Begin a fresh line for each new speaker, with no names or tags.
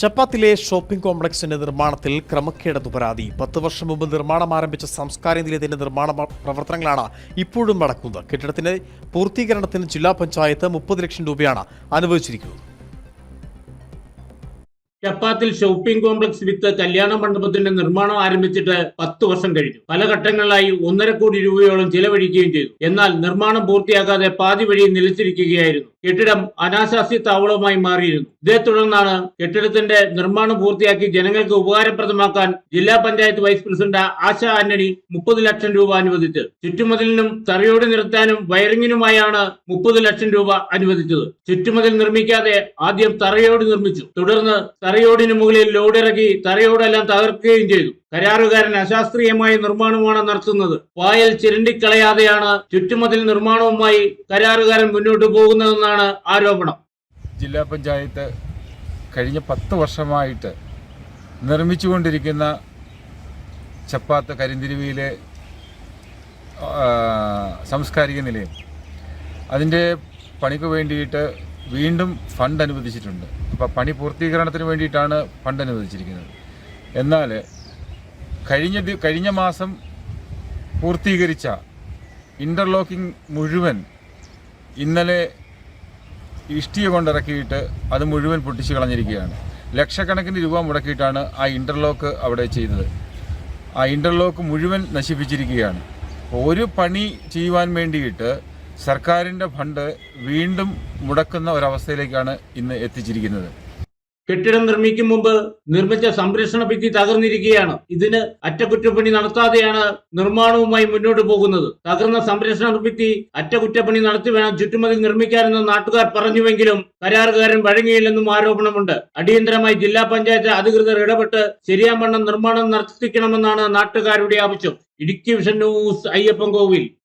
ചപ്പാത്തിലെ shopping കോംപ്ലക്സിന്റെ നിർമ്മാണത്തിൽ ക്രമക്കേടെന്ന് പരാതി. പത്ത് വർഷം മുമ്പ് നിർമ്മാണം ആരംഭിച്ച സംസ്കാര നിലയത്തിന്റെ നിർമ്മാണ പ്രവർത്തനങ്ങളാണ് ഇപ്പോഴും നടക്കുന്നത്. കെട്ടിടത്തിന്റെ പൂർത്തീകരണത്തിന് ജില്ലാ പഞ്ചായത്ത് മുപ്പത് ലക്ഷം രൂപയാണ് അനുവദിച്ചിരിക്കുന്നത്.
ചപ്പാത്തിൽ ഷോപ്പിംഗ് കോംപ്ലക്സ് വിത്ത് കല്യാണ മണ്ഡപത്തിന്റെ നിർമ്മാണം ആരംഭിച്ചിട്ട് പത്ത് വർഷം കഴിഞ്ഞു. പല ഘട്ടങ്ങളിലായി ഒന്നര കോടി രൂപയോളം ചിലവഴിക്കുകയും ചെയ്തു. എന്നാൽ നിർമ്മാണം പൂർത്തിയാക്കാതെ പാതി വഴി നിലച്ചിരിക്കുകയായിരുന്നു. കെട്ടിടം അനാശാസ്യ താവളമായി മാറിയിരുന്നു. ഇതേ തുടർന്നാണ് കെട്ടിടത്തിന്റെ നിർമ്മാണം പൂർത്തിയാക്കി ജനങ്ങൾക്ക് ഉപകാരപ്രദമാക്കാൻ ജില്ലാ പഞ്ചായത്ത് വൈസ് പ്രസിഡന്റ് ആശ ആന്റണി മുപ്പത് ലക്ഷം രൂപ അനുവദിച്ചത്. ചുറ്റുമതിലിനും തറയോട് നിർത്താനും വയറിങ്ങിനുമായാണ് മുപ്പത് ലക്ഷം രൂപ അനുവദിച്ചത്. ചുറ്റുമതിൽ നിർമ്മിക്കാതെ ആദ്യം തറയോട് നിർമ്മിച്ചു. തുടർന്ന് തറയോടിന് മുകളിൽ ലോഡിറക്കി തറയോടെല്ലാം തകർക്കുകയും ചെയ്തു. കരാറുകാരൻ അശാസ്ത്രീയമായ നിർമ്മാണമാണ് നടത്തുന്നത്. വായൽ ചിരണ്ടിക്കളയാതെയാണ് ചുറ്റുമതിൽ നിർമ്മാണവുമായി കരാറുകാരൻ മുന്നോട്ട് പോകുന്നതെന്നാണ് ആരോപണം.
ജില്ലാ പഞ്ചായത്ത് കഴിഞ്ഞ പത്ത് വർഷമായിട്ട് നിർമ്മിച്ചുകൊണ്ടിരിക്കുന്ന ചപ്പാത്ത കരിന്തിരുവിയിലെ സാംസ്കാരിക നിലയം. അതിന്റെ പണിക്ക് വേണ്ടിയിട്ട് വീണ്ടും ഫണ്ട് അനുവദിച്ചിട്ടുണ്ട്. അപ്പോൾ പണി പൂർത്തീകരണത്തിന് വേണ്ടിയിട്ടാണ് ഫണ്ട് അനുവദിച്ചിരിക്കുന്നത്. എന്നാൽ കഴിഞ്ഞ കഴിഞ്ഞ മാസം പൂർത്തീകരിച്ച ഇന്റർലോക്കിംഗ് മുഴുവൻ ഇന്നലെ ഇഷ്ടിക കൊണ്ടിറക്കിയിട്ട് അത് മുഴുവൻ പൊട്ടിച്ച് കളഞ്ഞിരിക്കുകയാണ്. ലക്ഷക്കണക്കിന് രൂപ മുടക്കിയിട്ടാണ് ആ ഇന്റർലോക്ക് അവിടെ ചെയ്തത്. ആ ഇന്റർലോക്ക് മുഴുവൻ നശിപ്പിച്ചിരിക്കുകയാണ്. ഒരു പണി ചെയ്യുവാൻ വേണ്ടിയിട്ട് സർക്കാരിന്റെ ഫണ്ട് വീണ്ടും മുടക്കുന്ന ഒരവസ്ഥയിലേക്കാണ് ഇന്ന് എത്തിച്ചിരിക്കുന്നത്.
കെട്ടിടം നിർമ്മിക്കും മുമ്പ് നിർമ്മിച്ച സംരക്ഷണ ഭിത്തി തകർന്നിരിക്കുകയാണ്. ഇതിന് അറ്റകുറ്റപ്പണി നടത്താതെയാണ് നിർമ്മാണവുമായി മുന്നോട്ട് പോകുന്നത്. തകർന്ന സംരക്ഷണ ഭിത്തി അറ്റകുറ്റപ്പണി നടത്തി വേണം ചുറ്റുമതിൽ നിർമ്മിക്കാനെന്ന് നാട്ടുകാർ പറഞ്ഞുവെങ്കിലും കരാറുകാരൻ വഴങ്ങിയില്ലെന്നും ആരോപണമുണ്ട്. അടിയന്തരമായി ജില്ലാ പഞ്ചായത്ത് അധികൃതർ ഇടപെട്ട് ശരിയാവണ്ണം നിർമ്മാണം നടത്തിക്കണമെന്നാണ് നാട്ടുകാരുടെ ആവശ്യം. Idukki vision news Ayyappan Kovil.